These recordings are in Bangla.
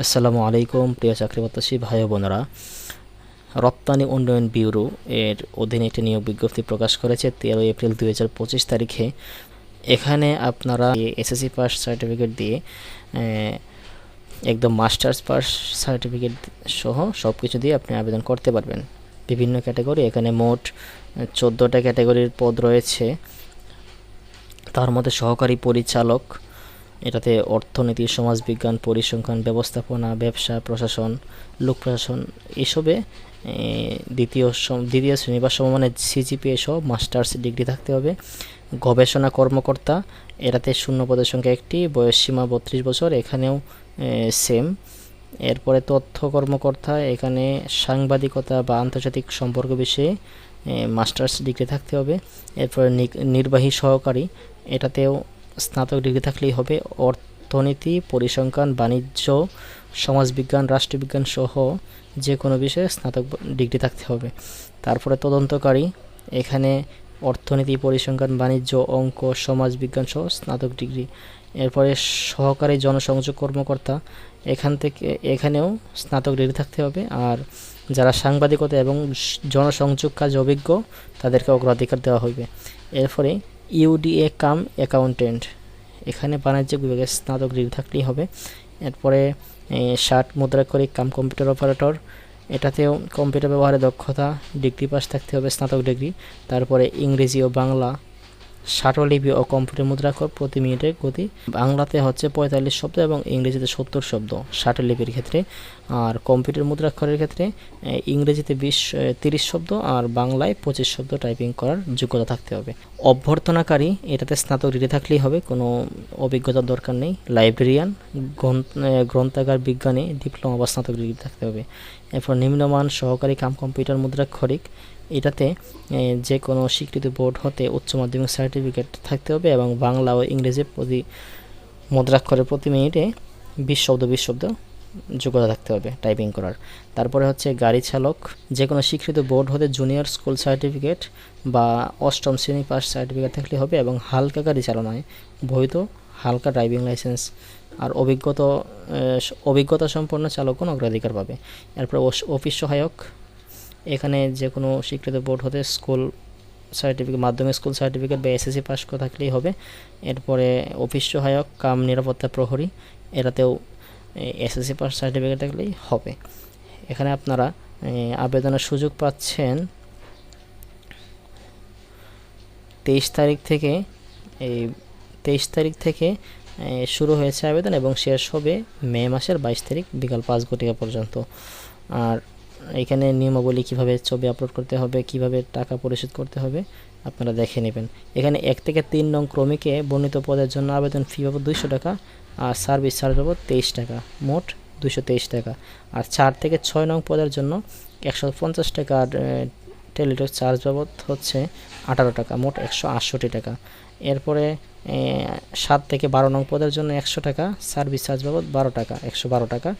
আসসালামু আলাইকুম, প্রিয় চাকরি প্রত্যাশী ভাই বোনেরা। রপ্তানি উন্নয়ন ব্যুরো এর অধীনে একটি নিয়োগ বিজ্ঞপ্তি প্রকাশ করেছে তেরোই এপ্রিল দুই হাজার পঁচিশ তারিখে। এখানে আপনারা এসএসসি পাস সার্টিফিকেট দিয়ে একদম মাস্টার্স পাস সার্টিফিকেট সহ সব কিছু দিয়ে আপনি আবেদন করতে পারবেন। বিভিন্ন ক্যাটাগরি, এখানে মোট চোদ্দোটা ক্যাটাগরির পদ রয়েছে। তার মধ্যে সহকারী পরিচালক এটাতে অর্থনীতি, সমাজবিজ্ঞান, পরিসংখ্যান, ব্যবস্থাপনা, ব্যবসা, প্রশাসন, লোক প্রশাসন এসবে দ্বিতীয় দ্বিতীয় শ্রেণি বা সমমানের সিজিপিএ সহ মাস্টার্স ডিগ্রি থাকতে হবে। গবেষণা কর্মকর্তা এটাতে শূন্য পদের সংখ্যা একটি, বয়স সীমা বত্রিশ বছর, এখানেও সেম এরপরে তথ্য কর্মকর্তা, এখানে সাংবাদিকতা বা আন্তর্জাতিক সম্পর্ক বিষয়ে মাস্টার্স ডিগ্রি থাকতে হবে। এরপরে নির্বাহী সহকারী, এটাতেও স্নাতক ডিগ্রি থাকলেই হবে। অর্থনীতি, পরিসংখ্যান, বাণিজ্য, সমাজবিজ্ঞান, রাষ্ট্রবিজ্ঞান সহ যে কোনো বিষয়ে স্নাতক ডিগ্রি থাকতে হবে। তারপরে তদন্তকারী, এখানে অর্থনীতি, পরিসংখ্যান, বাণিজ্য, অঙ্ক, সমাজবিজ্ঞান সহ স্নাতক ডিগ্রি। এরপরে সহকারী জনসংযোগ কর্মকর্তা, এখান থেকে, এখানেও স্নাতক ডিগ্রি থাকতে হবে। আর যারা সাংবাদিকতা এবং জনসংযোগ কাজ অভিজ্ঞ, তাদেরকে অগ্রাধিকার দেওয়া হবে এরপরে ইউডিএ কাম অ্যাকাউন্টেন্ট। এখানে বাণিজ্যিক বিভাগে স্নাতক ডিগ্রি থাকলেই হবে। এরপরে ষাট করে কাম কম্পিউটার অপারেটর। এটাতেও কম্পিউটার ব্যবহারে দক্ষতা, ডিগ্রি পাস থাকতে হবে, স্নাতক ডিগ্রি। তারপরে ইংরেজি ও বাংলা ষাটলিপি ও কম্পিউটার মুদ্রাক্ষর প্রতি মিনিটে গতি বাংলাতে হচ্ছে পঁয়তাল্লিশ শব্দ এবং ইংরেজিতে সত্তর শব্দ ষাটলিপির ক্ষেত্রে। আর কম্পিউটার মুদ্রাক্ষরের ক্ষেত্রে ইংরেজিতে বিশ তিরিশ শব্দ আর বাংলায় পঁচিশ শব্দ টাইপিং করার যোগ্যতা থাকতে হবে। অভ্যর্থনাকারী এটাতে স্নাতক ডিগ্রি থাকলেই হবে, কোনো অভিজ্ঞতার দরকার নেই। লাইব্রেরিয়ান গ্রন্থাগার বিজ্ঞানে, ডিপ্লোমা বা স্নাতক ডিগ্রি থাকতে হবে। এরপর নিম্নমান সহকারী কাম কম্পিউটার মুদ্রাক্ষরিক এটাতে যে কোনো স্বীকৃত বোর্ড হতে উচ্চ মাধ্যমিক সার্টিফিকেট থাকতে হবে এবং বাংলা ও ইংরেজি প্রতি মুদ্রাক্ষরে প্রতি মিনিটে বিশ শব্দ বিশ শব্দ যোগ্যতা থাকতে হবে টাইপিং করার। তারপরে হচ্ছে গাড়ি চালক, যে কোনো স্বীকৃত বোর্ড হতে জুনিয়র স্কুল সার্টিফিকেট বা অষ্টম শ্রেণি পাস সার্টিফিকেট থাকলে হবে এবং হালকা গাড়ি চালানোয় বৈধ হালকা ড্রাইভিং লাইসেন্স আর অভিজ্ঞতা অভিজ্ঞতা সম্পন্ন চালকগণ অগ্রাধিকার পাবে। এরপর অফিস সহায়ক এখানে যে কোনো স্বীকৃত বোর্ড হতে স্কুল সার্টিফিকেট, মাধ্যমিক স্কুল সার্টিফিকেট বা এসএসসি পাস করে থাকলেই হবে। এরপরে অফিস সহায়ক, কাম নিরাপত্তা প্রহরী এটাতেও এসএসসি পাস সার্টিফিকেট থাকলেই হবে। এখানে আপনারা আবেদনের সুযোগ পাচ্ছেন তেইশ তারিখ থেকে এই তেইশ তারিখ থেকে শুরু হয়েছে আবেদন এবং শেষ হবে মে মাসের বাইশ তারিখ বিকাল পাঁচ ঘটিকা পর্যন্ত। আর এখানে নিয়মাবলী কীভাবে ছবি আপলোড করতে হবে, কীভাবে টাকা পরিশোধ করতে হবে, আপনারা দেখে নেবেন। এখানে এক থেকে তিন নং ক্রমিকে বর্ণিত পদের জন্য আবেদন ফি পাবো দুইশো টাকা আর সার্ভিস চার্জ বাবদ তেইশ টাকা, মোট দুশো তেইশ টাকা। আর চার থেকে ছয় নং পদের জন্য একশো পঞ্চাশ টাকা আর টেলিটক চার্জ বাবদ হচ্ছে আঠারো টাকা, মোট একশো আটষট্টি টাকা। এরপরে সাত থেকে বারো নং পদের জন্য একশো টাকা সার্ভিস চার্জ বাবদ বারো টাকা, একশো বারো টাকা।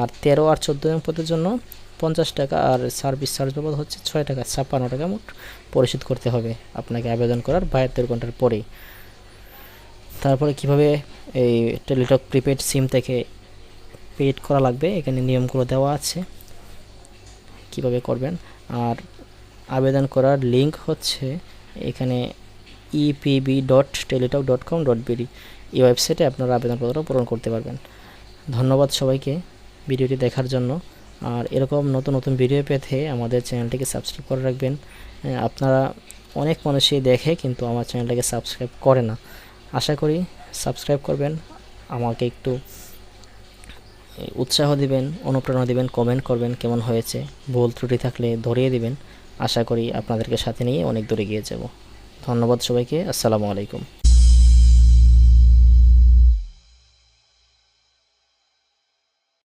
আর তেরো আর চোদ্দ নং পদের জন্য পঞ্চাশ টাকা আর সার্ভিস চার্জ বাবদ হচ্ছে ছয় টাকা, ছাপ্পান্ন টাকা মোট পরিশোধ করতে হবে আপনাকে আবেদন করার বাহাত্তর ঘণ্টার পরেই। তারপরে কীভাবে এই টেলিটক প্রিপেড সিম থেকে পেড করা লাগবে, এখানে নিয়মগুলো দেওয়া আছে। কীভাবে করবেন? আর আবেদন করার লিংক হচ্ছে এখানে EPB dot Teletalk dot com dot BD এই ওয়েবসাইটে আপনারা আবেদনপত্র পূরণ করতে পারবেন। ধন্যবাদ সবাইকে, ভিডিওটি দেখার জন্য। আর এরকম নতুন নতুন ভিডিও পেতে আমাদের চ্যানেলটিকে সাবস্ক্রাইব করে রাখবেন। আপনারা অনেক মানুষই দেখে কিন্তু আমার চ্যানেলটাকে সাবস্ক্রাইব করে না। আশা করি সাবস্ক্রাইব করবেন, আমাকে একটু উৎসাহ দিবেন, অনুপ্রেরণা দিবেন কমেন্ট করবেন কেমন হয়েছে। ভুল ত্রুটি থাকলে ধরিয়ে দিবেন। আশা করি আপনাদেরকে সাথে নিয়ে অনেক দূরে গিয়ে যাব। ধন্যবাদ সবাইকে, আসসালামু আলাইকুম।